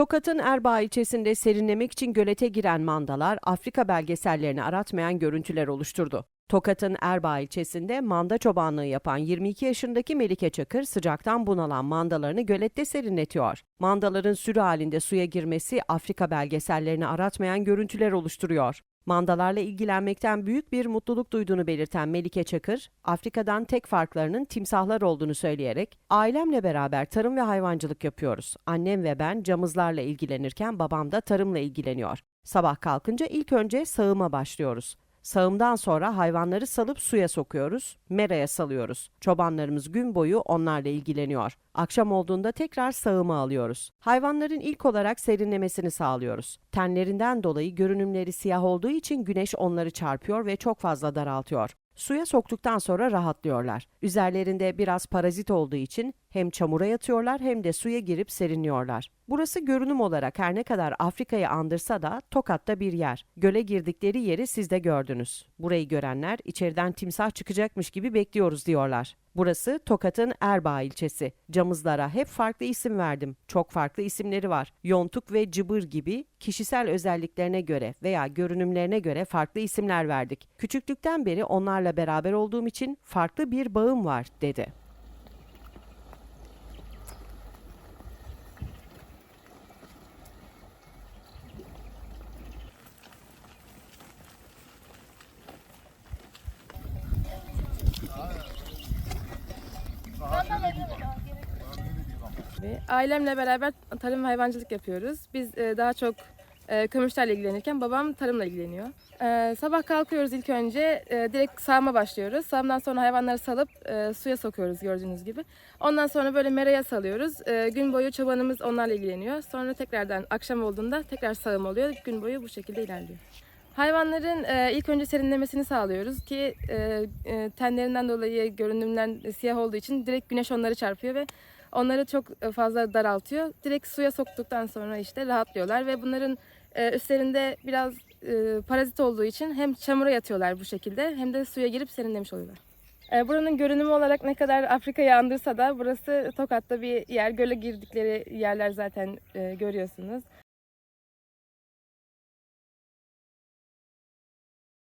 Tokat'ın Erbaa ilçesinde serinlemek için gölete giren mandalar Afrika belgesellerini aratmayan görüntüler oluşturdu. Tokat'ın Erbaa ilçesinde manda çobanlığı yapan 22 yaşındaki Melike Çakır sıcaktan bunalan mandalarını gölette serinletiyor. Mandaların sürü halinde suya girmesi Afrika belgesellerini aratmayan görüntüler oluşturuyor. Mandalarla ilgilenmekten büyük bir mutluluk duyduğunu belirten Melike Çakır, Afrika'dan tek farklarının timsahlar olduğunu söyleyerek, ailemle beraber tarım ve hayvancılık yapıyoruz. Annem ve ben camızlarla ilgilenirken babam da tarımla ilgileniyor. Sabah kalkınca ilk önce sağıma başlıyoruz. Sağımdan sonra hayvanları salıp suya sokuyoruz, meraya salıyoruz. Çobanlarımız gün boyu onlarla ilgileniyor. Akşam olduğunda tekrar sağıma alıyoruz. Hayvanların ilk olarak serinlemesini sağlıyoruz. Tenlerinden dolayı görünümleri siyah olduğu için güneş onları çarpıyor ve çok fazla daraltıyor. Suya soktuktan sonra rahatlıyorlar. Üzerlerinde biraz parazit olduğu için hem çamura yatıyorlar hem de suya girip serinliyorlar. Burası görünüm olarak her ne kadar Afrika'yı andırsa da Tokat'ta bir yer. Göle girdikleri yeri siz de gördünüz. Burayı görenler içeriden timsah çıkacakmış gibi bekliyoruz diyorlar. Burası Tokat'ın Erbaa ilçesi. Camızlara hep farklı isim verdim. Çok farklı isimleri var. Yontuk ve cıbır gibi kişisel özelliklerine göre veya görünümlerine göre farklı isimler verdik. Küçüklükten beri onlarla beraber olduğum için farklı bir bağım var dedi. Ailemle beraber tarım ve hayvancılık yapıyoruz. Biz e, daha çok e, kömüşlerle ilgilenirken babam tarımla ilgileniyor. E, sabah kalkıyoruz ilk önce e, direkt sağıma başlıyoruz. Sağımdan sonra hayvanları salıp suya sokuyoruz gördüğünüz gibi. Ondan sonra böyle meraya salıyoruz. Gün boyu çobanımız onlarla ilgileniyor. Sonra tekrardan akşam olduğunda tekrar sağım oluyor. Gün boyu bu şekilde ilerliyor. Hayvanların ilk önce serinlemesini sağlıyoruz ki tenlerinden dolayı görünümden siyah olduğu için direkt güneş onları çarpıyor ve onları çok e, fazla daraltıyor. Direkt suya soktuktan sonra işte rahatlıyorlar ve bunların e, üstlerinde biraz e, parazit olduğu için hem çamura yatıyorlar bu şekilde hem de suya girip serinlemiş oluyorlar. Buranın görünümü olarak ne kadar Afrika'yı andırsa da burası Tokat'ta bir yer. Göle girdikleri yerler zaten görüyorsunuz.